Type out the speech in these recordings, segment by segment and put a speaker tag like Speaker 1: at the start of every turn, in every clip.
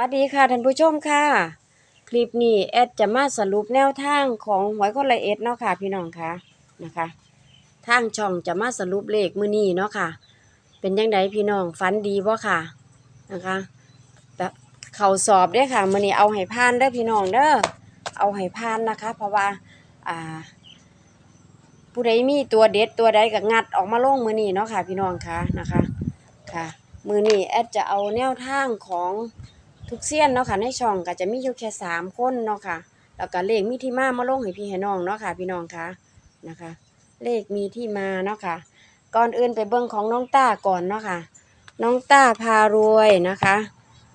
Speaker 1: วัสดีค่ะท่านผู้ชมค่ะ คลิปนี้แอดจะมาสรุปแนวทางของหวยคนละเอ็ดเนาะค่ะ พี่น้องค่ะนะคะ ทางช่องจะมาสรุปเลขมือนี้เนาะค่ะ เป็นยังไงพี่น้องฝันดีบ่ค่ะนะคะแบบเข่าสอบเด้ค่ะมือนี้เอาให้ผ่านเด้อพี่น้องเด้อเอาให้ผ่านนะคะ เพราะว่าอ่า ผู้ใดมีตัวเด็ดตัวใดก็งัดออกมาลงมือนี้เนาะค่ะ พี่น้องค่ะนะคะค่ะ มือนี้แอดจะเอาแนวทางของ ทุกเซียนเนาะค่ะในช่องก็จะมีอยู่แค่สามคนเนาะค่ะ แล้วก็เลขมีที่มามาลงให้พี่ให้น้องเนาะค่ะ พี่น้องคะนะคะ เลขมีที่มาเนาะค่ะ ก่อนอื่นไปเบิ่งของน้องต้าก่อนเนาะค่ะ น้องต้าพารวยนะคะ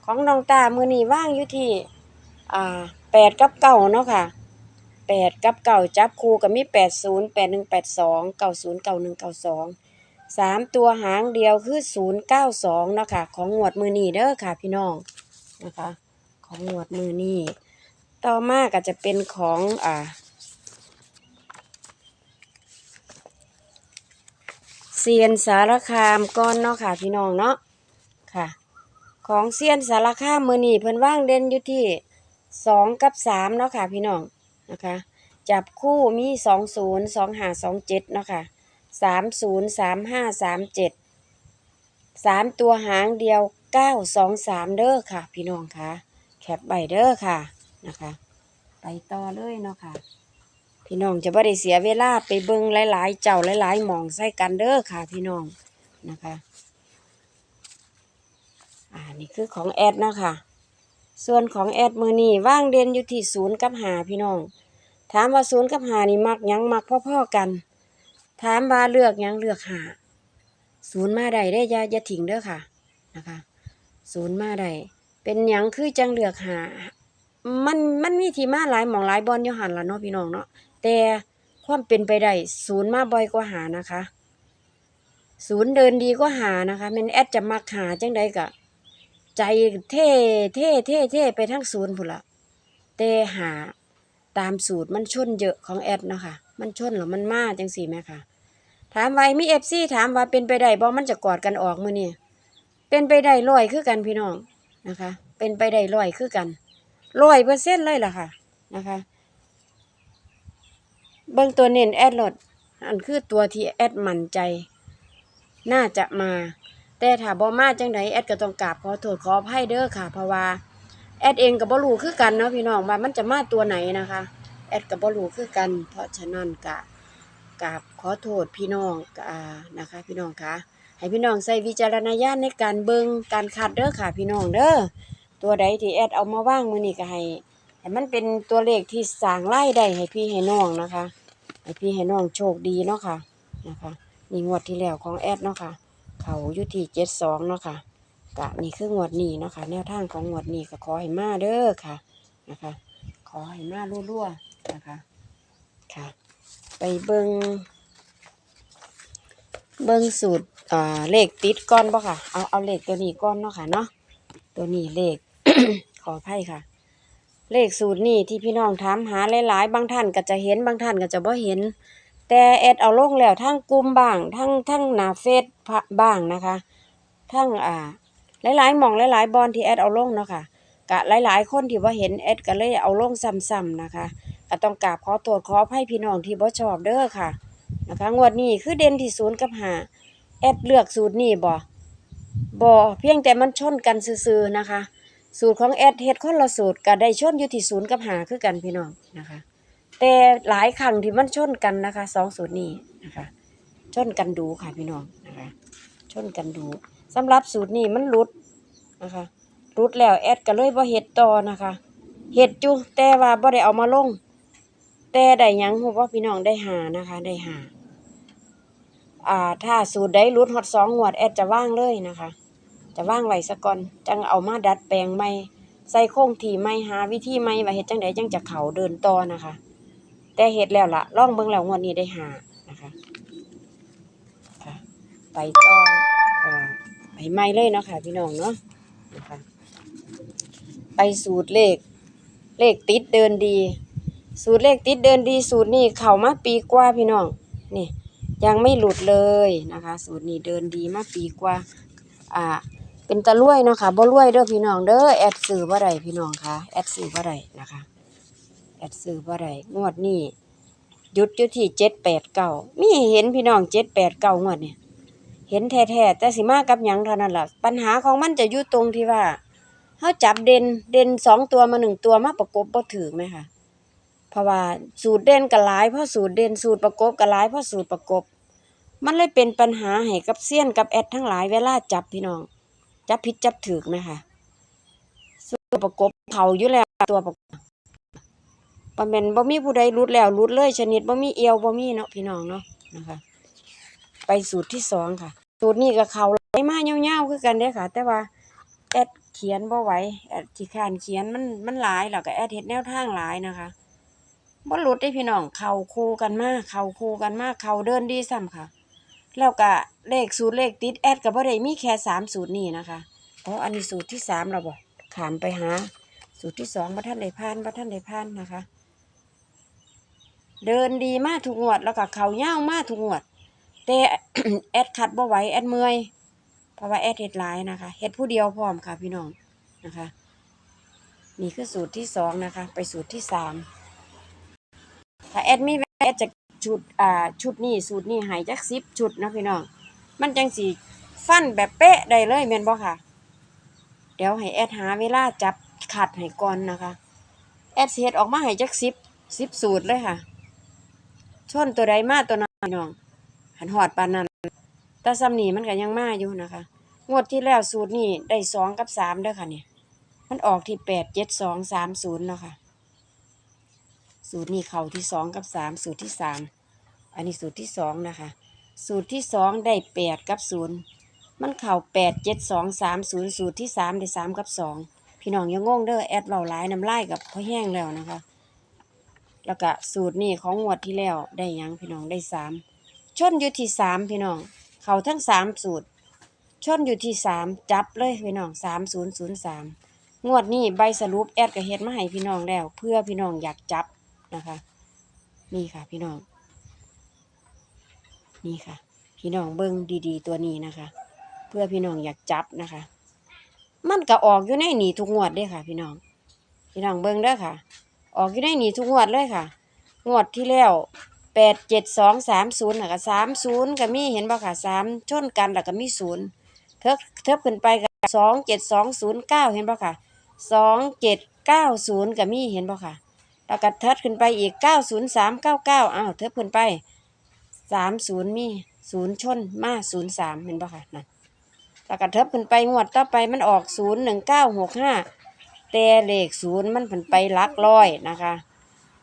Speaker 1: ของน้องต้ามือนี้ว่างอยู่ที่อ่าแปดกับเก้าเนาะค่ะแปดกับเก้าจับคู่กับมีแปดศูนย์แปดหนึ่งแปดสองเก้าศูนย์เก้าหนึ่งเก้าสองสามตัวหางเดียวคือศูนย์เก้าสองเนาะค่ะ ของงวดมือนี้เด้อค่ะพี่น้อง นะคะ ของงวดมือนี้ต่อมาก็จะเป็นของอ่าเซียนสารคามก้อนเนาะค่ะพี่น้องเนาะค่ะ ของเซียนสารคามมือนี้เพิ่นว่างเด่นอยู่ที่สองกับสามเนาะค่ะพี่น้องนะคะจับคู่มีสองศูนย์สองห้าสองเจ็ดเนาะค่ะสามศูนย์สามห้าสามเจ็ดสามตัวหางเดียว เก้าสองสามเด้อค่ะ พี่น้องค่ะ แคปใบเด้อค่ะนะคะ ไปต่อเลยเนาะค่ะ พี่น้องจะไม่ได้เสียเวลาไปเบิ่งหลาย ๆ เจ้าหลายๆหมองใส่กันเด้อค่ะ พี่น้องนะคะอ่านี่คือของแอดเนาะค่ะส่วนของแอดมือนี่ว่างเด่นอยู่ที่ศูนย์กับหาพี่น้อง ถามว่าศูนย์กับหานี่มักยังมักพ่อๆกัน ถามว่าเลือกยังเลือกหาศูนย์มาใดได้ยาอย่าทิ้งเด้อค่ะนะคะ ศูนย์มาใดเป็นหยังคือจังเลือกหา มันมันมีที่มาหลายหมองหลายบอลอยู่หันละเนาะพี่น้องเนาะแต่ความเป็นไปได้ศูนย์มาบ่อยกว่าหานะคะ ศูนย์เดินดีกว่าหานะคะแมันแอดจะมักหาจังใดกะ ใจเท่เท่เท่เท่ไปทั้งศูนย์พุ่นละแต่หาตามสูตรมันชนเยอะของแอดเนาะค่ะมันชนหรือมันมาจังสี่ไหมคะถามไว้มีเอฟซีถามว่าเป็นไปได้บ่มันจะกอดกันออกมือนี่ เป็นไปได้ร้อยคือกันพี่น้องนะคะ เป็นไปได้ร้อยคือกันร้อยเปอร์เซ็นต์เลยล่ะค่ะนะคะเบื้องตัวเน้นแอดลดอันคือตัวที่แอดมั่นใจ น่าจะมา แต่ถ้าบ่มาจังไดแอดก็ต้องกราบขอโทษขออภัยเด้อค่ะ เพราะว่าแอดเองก็บ่รู้คือกันเนาะพี่น้องว่ามันจะมาตัวไหนนะคะ แอดก็บ่รู้คือกัน เพราะฉะนั้นก็กราบขอโทษพี่น้องก็อ่านะคะ พี่น้องคะ ให้พี่น้องใส่วิจารณญาณในการเบิงการคัดเด้อค่ะ พี่น้องเด้อตัวใดที่แอดเอามาว่างมือนี้ก็ให้ให้มันเป็นตัวเลขที่สร้างรายได้ให้พี่ให้น้องนะคะให้พี่ให้น้องโชคดีเนาะค่ะนะคะนี่งวดที่แล้วของแอดเนาะค่ะ เขายู่ที่เจ็ดสองเนาะค่ะกะนี่คืองวดนี้เนาะค่ะแนวทางของงวดนี้ก็ขอให้มาเด้อค่ะนะคะ ขอให้มารั่วๆนะคะค่ะ ไปเบิงเบิงสูตร อ่าเลขติดก้อนป่ะค่ะ เอาเอาเลขตัวนี้ก้อนเนาะค่ะเนาะ ตัวนี้เลข ขออภัยค่ะ เลขสูตรนี่ที่พี่น้องถามหาหลายๆ บางท่านก็จะเห็นบางท่านก็จะบ่เห็น แต่แอดเอาลงแล้วทั้งกลุ่มบ้างทั้งทั้งหน้าเฟซบ้างนะคะทั้งอ่าหลายๆหมองหลายๆบอลที่แอดเอาลงเนาะค่ะกะหลายๆ คนที่ว่าเห็นแอดก็เลยเอาลงซ้ำๆนะคะก็ต้องกราบขอโทษขออภัยพี่น้องที่บ่ชอบเด้อค่ะนะคะงวดนี้คือเด่นที่ศูนย์กับหา แอดเลือกสูตรนี้บ่บ่เพียงแต่มันชนกันซื่อๆนะคะ สูตรของแอดเฮ็ดคนละสูตรก็ได้ชนอยู่ที่ศูนย์กับหาคือกันพี่น้องนะคะ แต่หลายครั้งที่มันชนกันนะคะสองสูตรนี้นะคะชนกันดูค่ะพี่น้องนะคะชนกันดูสำหรับสูตรนี้มันหลุดนะคะหลุดแล้วแอดก็เลยบ่เฮ็ดต่อนะคะเฮ็ดอยู่แต่ว่าบ่ได้เอามาลง แต่ได้ยังฮู้ว่าพี่น้องได้หานะคะ ได้หา อ่าถ้าสูตรใดหลุดฮอดสองงวดแอดจะว่างเลยนะคะ จะว่างไว้ซะก่อนจังเอามาดัดแปลงใหม่ใส่โครงที่ใหม่หาวิธีใหม่ว่าเฮ็ดจังไดจังจะเขาเดินต่อนะคะ แต่เฮ็ดแล้วล่ะลองเบิ่งแล้วงวดนี้ได้หานะคะค่ะไปต่ออ่าไปใหม่เลยเนาะค่ะพี่น้องเนาะนะคะไปสูตรเลข เลขติดเดินดี สูตรเลขติดเดินดีสูตรนี้เข้ามาปีกว่าพี่น้องนี่ ยังไม่หลุดเลยนะคะ สูตรนี้เดินดีมาปีกว่าอ่า เป็นตะรวยเนาะค่ะบ่รวยเด้อพี่น้องเด้อแอดซื้อบ่ได้พี่น้องค่ะแอดซื้อบ่ได้นะคะแอดซื้อบ่ได้งวดนี้หยุดอยู่ที่789มีให้ามีเห็นพี่น้อง789งวดเนี่ยเห็นแท้ๆแต่สิมากับหยังเท่านั้นล่ะปัญหาของมันจะอยู่ตรงที่ว่าเฮาจับเด่นเด่นสองตัวมาหนึ่งตัวมาประกบบ่ถูกไหมคะเพราะว่าสูตรเด่นก็หลายเพราะสูตรเด่นสูตรประกบก็หลายเพราะสูตรประกบ มันเลยเป็นปัญหาให้กับเซียนกับแอดทั้งหลายเวลาจับพี่น้อง จับผิดจับถูกไหมคะส่วประกบเขาอยู่แล้วตัวประกบปะแม่นบ่มีผู้ใดรุดแล้วรุดเลยชนิดบ่มีเอวบ่มีเนาะพี่น้องเนาะนะคะ ไปสูตรที่สองค่ะ สูตรนี้ก็เขาไหลมาเงาวๆคือกันเด้ค่ะ แต่ว่าแอดเขียนบ่ไหวแอดที่ขานเขียนมันมันหลายแล้วก็แอดเฮ็ดแนวทางหลายนะคะบ่หลุดได้พี่น้อง เข้าคู่กันมาก เข้าคู่กันมาก เข้าเดินดีซ้ำค่ะ แล้วก็เลขสูตรเลขติดแอดก็บ่ได้มีแค่สามสูตรนี้นะคะอ๋ออันนี้สูตรที่สามเราบอกขามไปหา สูตรที่สองพระท่านได้พานพระท่านได้พานนะคะ เดินดีมากทุกงวดแล้วก็เขาย่ามากทุกงวดแต่แอดขัดบ่ไหวแอดเมื่อยเพราะว่าแอดเฮ็ดหลายนะคะเฮ็ดผู้เดียวพร้อมค่ะพี่น้องนะคะ นี่คือสูตรที่สองนะคะ ไปสูตรที่สามถ้าแอดมีแอดจะ ชุดอ่าชุดนี้สูตรนี้หายจักสิบชุดนะพี่น้อง มันจังสีฟันแบบเป๊ะได้เลยแม่นบ่ค่ะ เดี๋ยวให้แอดหาเวลาจับขัดให้ก่อนนะคะ แอดเฮ็ดออกมาให้จักสิบสิบสูตรเลยค่ะชนตัวใดมาตัวนั้นพี่น้อง หันหอดปานนั้นแต่ซ้ำนี่มันก็ยังมาอยู่นะคะ งวดที่แล้วสูตรนี่ได้สองกับสามเด้อค่ะเนี่ยมันออกที่แปดเจ็ดสองสามศูนย์แล้วค่ะ สูตรนี้เข่าที่สองกับสามสูตรที่สามอันนี้สูตรที่สองนะคะ สูตรที่สองได้แปดกับศูนย์มันเข่าแปดเจ็ดสองสามศูนย์สูตรที่สามได้สามกับสองพี่น้องยังงงเด้อแอดเบาหลายน้ำลายกับพ่อแห้งแล้วนะคะ แล้วก็สูตรนี้ของงวดที่แล้วได้ยังพี่น้องได้สามชนอยู่ที่สามพี่น้อง เข่าทั้งสามสูตร ชนอยู่ที่สามจับเลยพี่น้องสามศูนย์ศูนย์สามงวดนี้ใบสรุปแอดก็เฮ็ดมาให้พี่น้องแล้ว เพื่อพี่น้องอยากจับ นะคะ นี่ค่ะพี่น้อง นี่ค่ะ พี่น้องเบิ้งดีๆ ตัวนี้นะคะ เพื่อพี่น้องอยากจับนะคะ มันก็ออกอยู่ในหนีทุกงวดเด้อค่ะ พี่น้อง พี่น้องเบิ้งเด้อค่ะ ออกอยู่ในหนีทุกงวดเลยค่ะ งวดที่แล้วแปดเจ็ดสองสามศูนย์ค่ะสามศูนย์ก็มีเห็นบ่ค่ะสามชนกันแล้วก็มีศูนย์เทิบเทิบขึ้นไปก็สองเจ็ดสองศูนย์เก้าเห็นบ่ค่ะสองเจ็ดเก้าศูนย์ก็มีเห็นบ่ค่ะ แล้วก็เทิบขึ้นไปอีกเก้าศูนย์สามเก้าเก้าอ้าวเทิบขึ้นไปสามศูนย์มีศูนย์ชนมาศูนย์สามเห็นปะคะนั่นแล้วก็เทิบขึ้นไปงวดต่อไปมันออกศูนย์หนึ่งเก้าหกห้าแต่เลขศูนย์มันผนไปลักร้อยนะคะ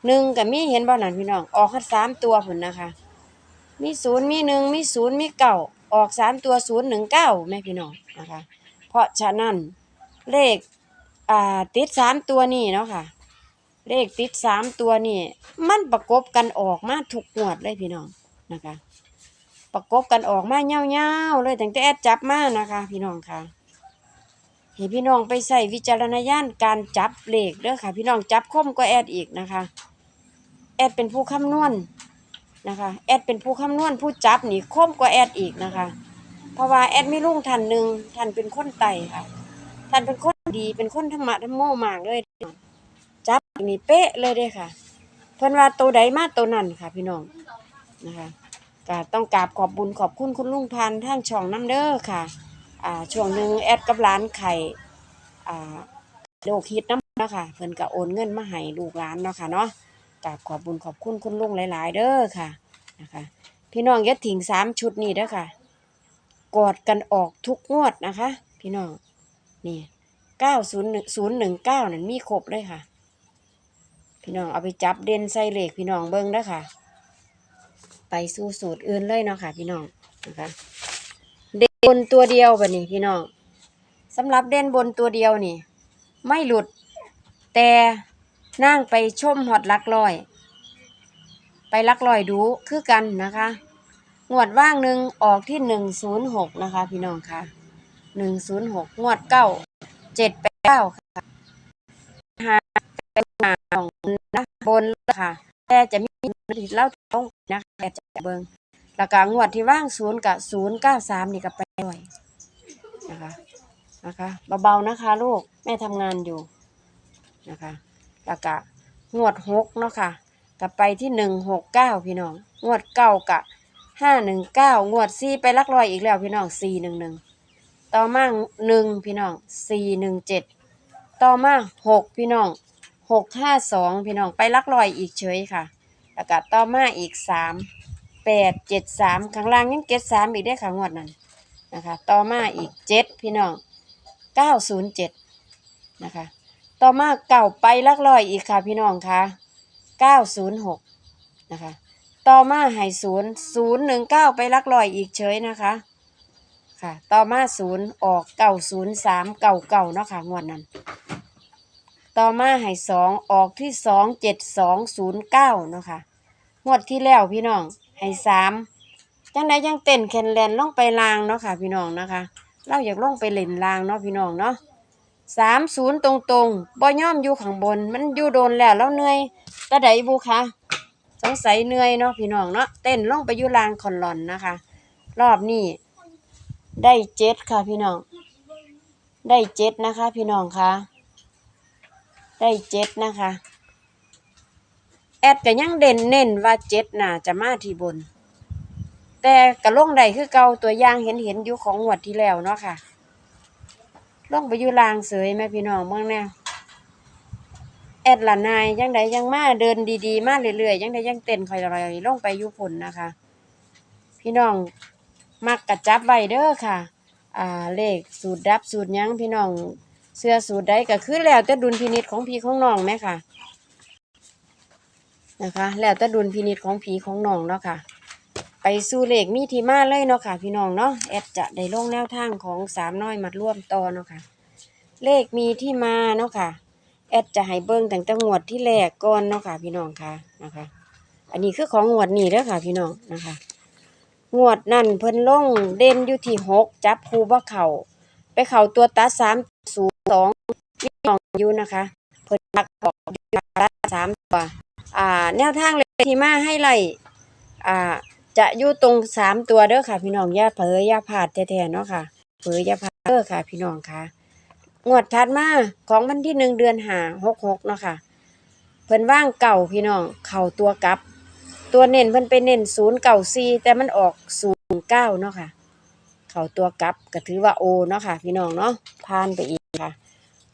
Speaker 1: หนึ่งกับมีเห็นบ่นั่นพี่น้อง ออกคัดสามตัวผลนะคะ มีศูนย์มีหนึ่งมีศูนย์มีเก้าออกสามตัวศูนย์หนึ่งเก้าแม่พี่น้องนะคะ เพราะฉะนั้นเลขอ่าติดสามตัวนี่เนาะค่ะ เลขติดสามตัวนี่ มันประกบกันออกมาทุกงวดเลยพี่น้องนะคะ ประกบกันออกมาเงาๆเลยตั้งแต่แอดจับมานะคะ พี่น้องค่ะให้พี่น้องไปใส่วิจารณญาณการจับเลขเด้อค่ะ พี่น้องจับคมก็แอดอีกนะคะ แอดเป็นผู้คำนวณนะคะแอดเป็นผู้คำนวณผู้จับนี่คมก็แอดอีกนะคะ เพราะว่าแอดมีลุงท่านหนึ่งท่านเป็นคนไตค่ะท่านเป็นคนดีเป็นคนธรรมะธรรมโมมากเลย นี่เป๊ะเลยเด้ค่ะ เพิ่นว่าตัวใดมาตัวนั้นค่ะ พี่น้องนะคะก็ต้องกราบขอบบุญขอบคุณคุณลุงพันธ์ทางช่องน้ำเด้อค่ะอ่าช่วงหนึ่งแอดกับร้านไข่อ่าโลกฮิตน้ำนะคะเพิ่นก็โอนเงินมาให้ลูกหลานเนาะค่ะเนาะกราบขอบบุญขอบคุณคุณลุงหลาย ๆ เด้อค่ะนะคะ พี่น้องย่าทิ้งสามชุดนี้เด้อค่ะ กอดกันออกทุกงวดนะคะ พี่น้องนี่เก้าศูนย์หนึ่งศูนย์หนึ่งเก้านั่นมีครบเลยค่ะ พี่น้องเอาไปจับเด่นใส่เหล็กพี่น้องเบิ้งเด้ค่ะ ไปสู่สูตรอื่นเลยเนาะค่ะ พี่น้องนะคะเด่นบนตัวเดียวแบบนี้พี่น้องสำหรับเด่นบนตัวเดียวนี่ ไม่หลุด แต่นั่งไปชมหอดลักลอย ไปลักลอยดูคือกันนะคะงวดว่างหนึ่งออกที่หนึ่งศูนย์หกนะคะ พี่น้องค่ะหนึ่งศูนย์หกงวดเก้าเจ็ดแปดเก้าค่ะหาเป็นหาของ บนค่ะแต่จะมีเล่าต้องนะแต่จะเบิงแล้วก็งวดที่ว่างศูนย์กับศูนย์เก้าสามนี่ก็ไปด้วยนะคะนะคะเบาๆนะคะลูกแม่ทำงานอยู่นะคะแล้วก็งวดหกเนาะค่ะกลับไปที่หนึ่งหกเก้าพี่น้อง งวดเก้ากะห้าหนึ่งเก้างวดสี่ไปลักลอยอีกแล้วพี่น้องสี่หนึ่งหนึ่งต่อมาหนึ่งพี่น้องสี่หนึ่งเจ็ดต่อมาหกพี่น้อง หกห้าสองพี่น้องไปลักลอยอีกเฉยค่ะแล้วก็ต่อมาอีกสามแปดเจ็ดสามข้างล่างยังเจ็ดสามอีกได้ค่ะงวดนั้นนะคะต่อมาอีกเจ็ดพี่น้อง907นย์เจ็ดนะคะต่อมาเก่าไปลักลอยอีกค่ะพี่น้องค่ะ906นย์หกนะคะต่อมาให้ศูนย์ศูนย์หนึ่งเก้าไปลักลอยอีกเฉยนะคะค่ะต่อมาศูนย์ออกเก่าศูนย์สามเก่าเก่าเนาะค่ะงวดนั้น ต่อมาให้สองออกที่สองเจ็ดสองศูนย์เก้าเนาะค่ะงวดที่แล้วพี่น้องให้สามจังใดยังเต้นแคนแลนลงไปลางเนาะค่ะ พี่น้องนะคะเราอยากลงไปเล่นลางเนาะพี่น้องเนาะสามศูนย์ตรงตรงๆบ่ย่อมอยู่ข้างบน มันอยู่โดนแล้วแล้วเหนื่อยตะไดบุคะสงสัยเหนื่อยเนาะพี่น้องเนาะเต้นลงไปอยู่ลางคอนหลอนนะคะ รอบนี้ได้เจ็ดค่ะพี่น้อง ได้เจ็ดนะคะ พี่น้องคะ ได้เจ็ดนะคะ แอดก็ยังเด่นเน้นว่าเจ็ดน่าจะมาที่บน แต่กระลงใดคือเก่าตัวอย่างเห็นเห็นอยู่ของงวดที่แล้วเนาะค่ะลงไปอยู่ลางเสยแม่พี่น้องเมืองแน่แอดละนายยังใดยังมาเดินดีๆ มาเรื่อยๆยังใดยังเต้นคอยลอยๆลงไปอยู่ฝุ่นนะคะ พี่น้องมักกระจับไว้เด้อค่ะ อ่าเลขสูตรดับสูตรยังพี่น้อง เสื้อสูตรใดก็คือแล้วแต่ดุลพินิจของพี่ของน้องแม่ค่ะ นะคะ แล้วแต่ดุลพินิจของผีของน้องเนาะค่ะ ไปสู่เลขมีที่มาเลยเนาะค่ะ พี่น้องเนาะแอดจะได้ลงแนวทางของสามน้อยมัดร่วมต่อเนาะค่ะ เลขมีที่มาเนาะค่ะแอดจะให้เบิ้งตั้งแต่งวดที่แรกก่อนเนาะค่ะ พี่น้องค่ะนะคะ อันนี้คือของงวดนี้เด้อค่ะ พี่น้องนะคะงวดนั่นเพิ่นลงเด่นอยู่ที่หกจับคูบ่เข่า ไปเข่าตัวตัดสามศูนย์สองนี่น้องอยู่นะคะเพิ่นมักออกยูตัดสามตัวอ่า แนวทางเลขที่มาให้ไล่อ่า จะอยู่ตรงสามตัวเด้อค่ะ พี่น้องอย่าเผลออย่าพลาดแท้ๆเนาะค่ะเผลออย่าพลาดเด้อค่ะ พี่น้องค่ะงวดถัดมาของวันที่หนึ่งเดือนหาหกหกเนาะค่ะเพิ่นว่างเก่าพี่น้องเข่าตัวกลับ ตัวเน้นเพิ่นไปเน้นศูนย์เก่าซีแต่มันออกศูนย์เก้าเนาะค่ะ เข่าตัวกลับก็ถือว่าโอเนาะค่ะ พี่น้องเนาะผ่านไปอีกค่ะ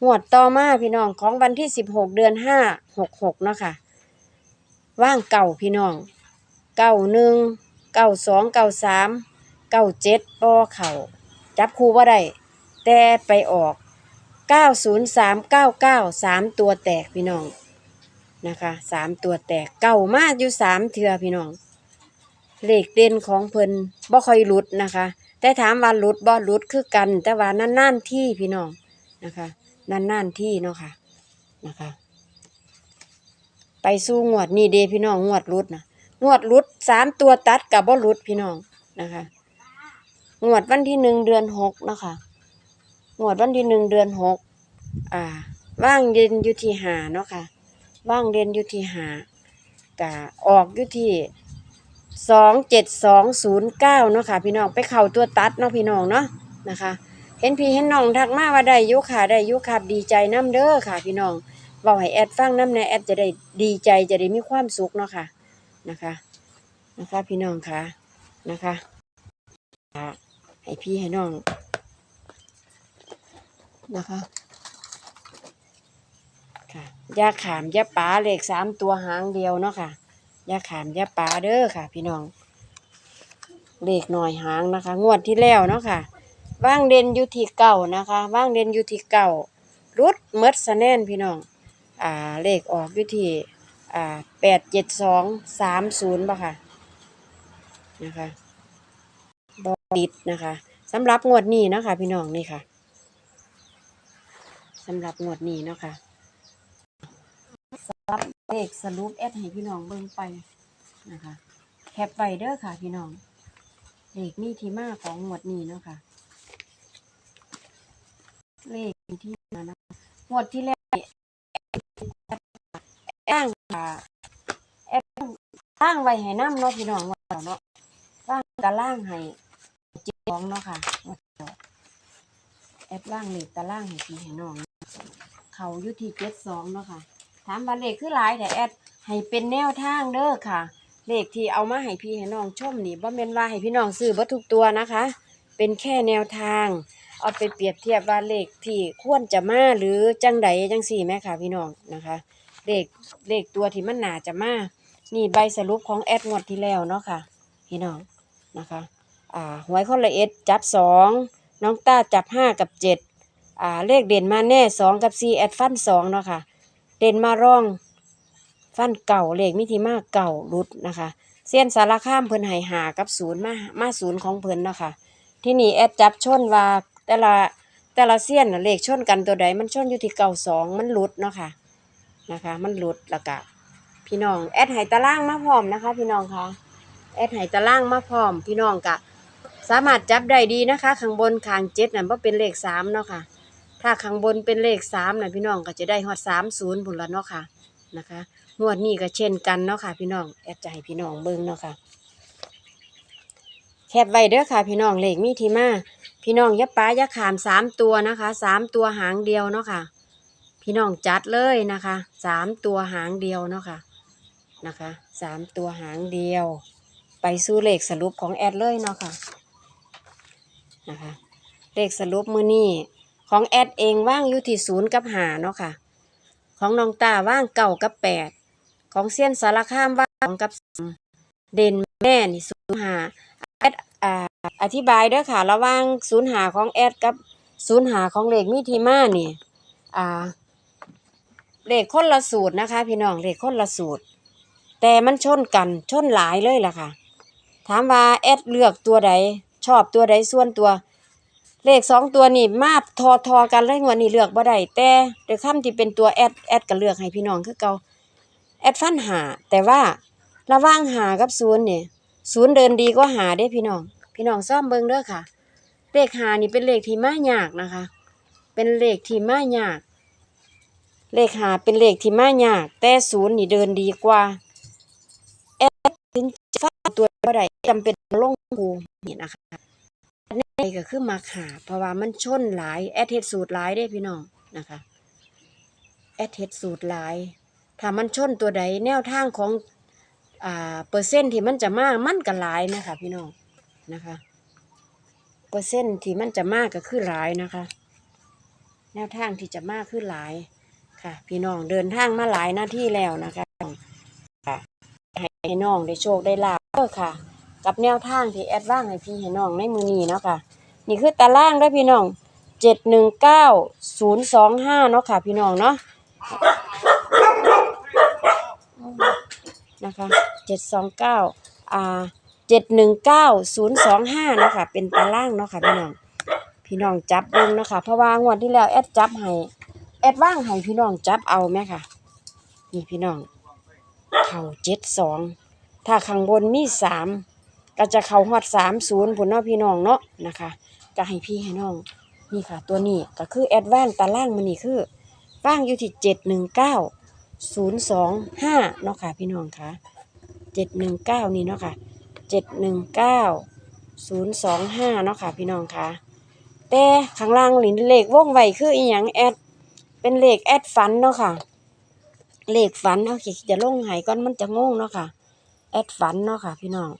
Speaker 1: งวดต่อมาพี่น้องของวันที่สิบหกเดือนห้าหกหกเนาะค่ะ ว่างเก่าพี่น้องเก้าหนึ่งเก้าสองเก้าสามเก้าเจ็ดบ่เข่าจับคู่ว่าได้แต่ไปออกเก้าศูนย์สามเก้าเก้าสามตัวแตกพี่น้องนะคะสามตัวแตกเก่ามากอยู่สามเทือพี่น้อง เลขเด่นของเพิ่นบ่ค่อยหลุดนะคะ แต่ถามว่าหลุดบ่หลุดคือกัน แต่ว่านานๆที่พี่น้องนะคะนานๆที่เนาะค่ะนะคะ ไปสู้งวดนี่เดพี่น้องงวดรุดนะงวดรุดสามตัวตัดกับบ่รุดพี่น้องนะคะงวดวันที่หนึ่งเดือนหกนะคะงวดวันที่หนึ่งเดือนหกอ่า ว่างเด่นอยู่ที่หาเนาะค่ะว่างเด่นอยู่ที่หากะออกอยู่ที่ สองเจ็ดสองศูนย์เก้าเนาะค่ะพี่น้องไปเข่าตัวตัดเนาะพี่น้องเนาะนะคะ เห็นพี่เห็นน้องทักมาว่าได้ยุค่ะได้ยุค่ะดีใจน้ำเด้อค่ะ พี่น้องเว้าให้แอดฟังน้ำในแอดจะได้ดีใจจะได้มีความสุขเนาะค่ะนะคะนะคะพี่น้องค่ะนะคะค่ะให้พี่ให้น้องนะคะค่ะยาขามยาป๋าเหลขสามตัวหางเดียวเนาะค่ะ ยาขามยาป๋าเด้อค่ะ พี่น้อง เลขหน่อยหางนะคะ งวดที่แล้วเนาะค่ะ ว่างเด่นอยู่ที่เก่านะคะ ว่างเด่นอยู่ที่เก่ารุดเมดสะแน่นพี่น้อง อ่า เลขออกอยู่ที่ อ่าแปดเจ็ดสองสามศูนย์ป่ะค่ะ นะคะบอดิดนะคะสำหรับงวดนี้นะคะพี่น้องนี่ค่ะสำหรับงวดนี้เนาะค่ะ สำหรับเลขสรุปแอดให้พี่น้องเบิ่งไปนะคะ แคปไว้เด้อค่ะ พี่น้องเลขนี่ที่มาของงวดนี้เนาะค่ะ เลขที่มานะงวดที่แล้วตั้งอ่าแอปตั้งไว้ให้น้ำเนาะพี่น้องว่าเนาะตั้งกะล่างให้เจียงเนาะค่ะแอดล่างเลขตารางให้พี่ให้น้อง เขาอยู่ที่เจ็ดสองเนาะค่ะ ถามว่าเลขคือหลายแต่แอดให้เป็นแนวทางเด้อค่ะ เลขที่เอามาให้พี่ให้น้องชมนี่บ่แม่นว่าให้พี่น้องซื้อบ่ทุกตัวนะคะ เป็นแค่แนวทาง เอาไปเปรียบเทียบว่าเลขที่ควรจะมาหรือจังใดจังสี่แม่ค่ะพี่น้องนะคะเลขเลขตัวที่มันหนาจะมานี่ใบสรุปของแอดงวดที่แล้วเนาะค่ะ พี่น้องนะคะอ่าหวยคนละเอ็ดจับสองน้องต้าจับห้ากับเจ็ดอ่าเลขเด่นมาแน่สองกับสี่แอดฟันสองเนาะค่ะ เด่นมาร่อง ฟันเก่าเลขมิถิมาเก่ารุดนะคะ เส้ยนสารข้ามเพิ่นให้หากับศูนย์มามาศูนย์ของเพิ่นเนาะค่ะที่นี่แอดจับชนว่าแต่ละแต่ละเส้ยนเลขชนกันตัวใดมันชนอยู่ที่เก่าสองมันหลุดเนาะค่ะนะคะ มันหลุดแล้วก็พี่น้องแอดให้ตารางมาพร้อมนะคะ พี่น้องคะแอดให้ตารางมาพร้อม พี่น้องกะสามารถจับได้ดีนะคะข้างบนข้างเจ็ดนั่นว่าเป็นเลขสามเนาะค่ะ ถ้าข้างบนเป็นเลขสามนะพี่น้องก็จะได้ฮอดสามศูนย์ผลละเนาะค่ะนะคะงวดนี้ก็เช่นกันเนาะค่ะ พี่น้องแอดจะให้พี่น้องเบิ่งเนาะค่ะแคบไว้เด้อค่ะ พี่น้องเลขมีทีมาพี่น้องย่าป้าย่าขามสามตัวนะคะสามตัวหางเดียวเนาะค่ะ พี่น้องจัดเลยนะคะสามตัวหางเดียวเนาะค่ะนะคะสามตัวหางเดียว ไปสู่เลขสรุปของแอดเลยเนาะค่ะนะคะเลขสรุปมือนี้ ของแอดเองว่างอยู่ที่ศูนย์กับหาเนาะค่ะ ของน้องตาว่างเก่ากับแปดของเซียนสารคามว่างสองกับสามเด่นแม่นี่ศูนย์หาแอดอ่าอธิบายด้วยค่ะ ระว่างศูนย์หาของแอดกับศูนย์หาของเลขมิทิมาเนี่อ่าเลขคนละสูตรนะคะ พี่น้องเลขคนละสูตร แต่มันชนกันชนหลายเลยล่ะค่ะ ถามว่าแอดเลือกตัวใดชอบตัวใดส่วนตัว เลขสองตัวนี่มาทอทอกันเลยงวดนี้เลือกบ่ได้แต่โดยคำที่เป็นตัวแอดแอดก็เลือกให้พี่น้องคือเก่าแอดฟันหาแต่ว่าระว่างหากับศูนย์เนี่ยศูนย์เดินดีก็หาได้พี่น้อง พี่น้องซ่อมเบิ่งเด้อค่ะ เลขหานี่เป็นเลขที่มายากนะคะ เป็นเลขที่มายาก เลขหาเป็นเลขที่มายาก แต่ศูนย์นี่เดินดีกว่าแอดถึงฟังตัวบ่ได้จำเป็นต้องลงคูนี่นะคะ อันนี้ก็คือมักหาเพราะว่ามันชนหลายแอดเฮ็ดสูตรหลายเด้พี่น้องนะคะแอดเฮ็ดสูตรหลายถ้ามันชนตัวใดแนวทางของอ่าเปอร์เซ็นต์ที่มันจะมากมันก็หลายนะคะพี่น้องนะคะเปอร์เซ็นต์ที่มันจะมากก็คือหลายนะคะ แนวทางที่จะมากคือหลายค่ะ พี่น้องเดินทางมาหลายหน้าที่แล้วนะคะค่ะให้น้องได้โชคได้ลาภเด้อค่ะ กับแนวทางที่แอดว่างให้พี่ให้น้องในมือนี้เนาะค่ะ นี่คือตารางเด้พี่น้องเจ็ดหนึ่งเก้าศูนย์สองห้าเนาะค่ะพี่น้องเนาะนะคะเจ็ดสองเก้าอ่าเจ็ดหนึ่งเก้าศูนย์สองห้าเนาะค่ะ เป็นตารางเนาะค่ะพี่น้องพี่น้องจับเบิ่งเนาะค่ะเพราะว่างวดที่แล้วแอดจับให้แอดว่างให้พี่น้องจับเอาแม่ค่ะนี่พี่น้องเข่าเจ็ดสองถ้าข้างบนมีสาม ก็จะเข่าฮอดสามศูนย์ผลเนาะพี่น้องเนาะนะคะก็ให้พี่ให้น้องนี่ค่ะ ตัวนี้ก็คือแอดวานตารางมันนี่คือว่างอยู่ที่เจ็ดหนึ่งเก้าศูนย์สองห้าเนาะค่ะพี่น้องค่ะเจ็ดหนึ่งเก้านี่เนาะค่ะเจ็ดหนึ่งเก้าศูนย์สองห้าเนาะค่ะพี่น้องค่ะแต่ข้างล่างหลินเลขว่องไวคืออีหยังแอดเป็นเลขแอดฟันเนาะค่ะเลขฝันเอาขีจะลงหายก่อนมันจะงงเนาะค่ะ แอดฝันเนาะค่ะ พี่น้อง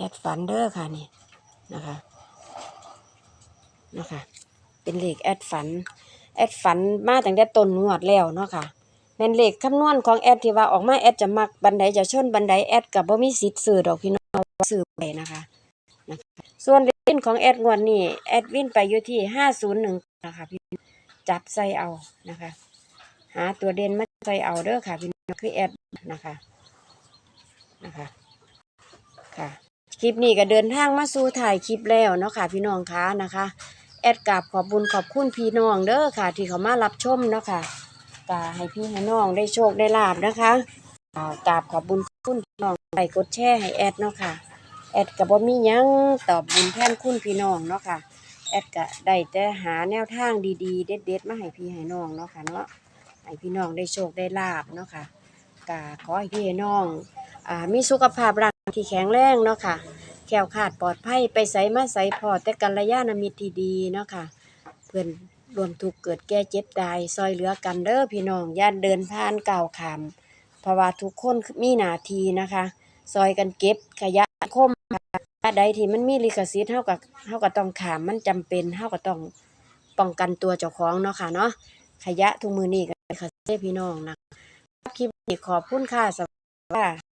Speaker 1: แอดฝันเด้อค่ะนี่นะคะนะคะเป็นเลขแอดฝัน แอดฝันมาตั้งแต่ต้นงวดแล้วเนาะค่ะเป็นเลขคำนวณของแอดที่ว่าออกมาแอดจะมักบันไดจะชนบันไดแอดกับบ่มีสิทธิ์ซื้อดอกพี่น้องซื้อไปนะคะนะคะ ส่วนวินของแอดงวดนี้แอดวินไปอยู่ที่ห้าศูนย์หนึ่งนะคะพี่จับใส่เอานะคะ หาตัวเด่นมาใส่เอาเด้อค่ะพี่น้องคือแอดนะคะนะคะค่ะ คลิปนี้ก็เดินทางมาสู่ถ่ายคลิปแล้วเนาะค่ะพี่น้องคะนะคะ แอดกราบขอบบุญขอบคุณพี่น้องเด้อค่ะ ที่เขามารับชมเนาะค่ะกาให้พี่ให้น้องได้โชคได้ลาบนะคะกราบขอบบุญขอบคุณพี่น้องไปกดแชร์ให้แอดเนาะค่ะแอดก็บ่มีหยังตอบบุญแทนคุณพี่น้องเนาะค่ะแอดก็ได้แต่หาแนวทางดีๆ เด็ดๆมาให้พี่ให้น้องเนาะค่ะเนาะให้พี่น้องได้โชคได้ลาบเนาะค่ะกาขอให้พี่น้อง มีสุขภาพร่างกายที่แข็งแรงเนาะค่ะแคล้วคลาดปลอดภัยไปไสมาไสพอแต่กัลยาณมิตรที่ดีเนาะค่ะ เพื่อนรวมทุกเกิดแก่เจ็บตายซอยเหลือกันเด้อพี่น้องย่านเดินผ่านเก้าวขามเพราะว่าทุกคนมีหนาทีนะคะ ซอยกันเก็บขยะคมค่ะใดที่มันมีลิขสิทธิ์เฮาก็เฮาก็ต้องขามมันจำเป็นเฮาก็ต้องป้องกันตัวเจ้าของเนาะค่ะเนาะขยะทุกมือนี้ก็ขยะพี่น้องนะคลิปนี้ขอบคุณค่ะสวัสดีค่ะ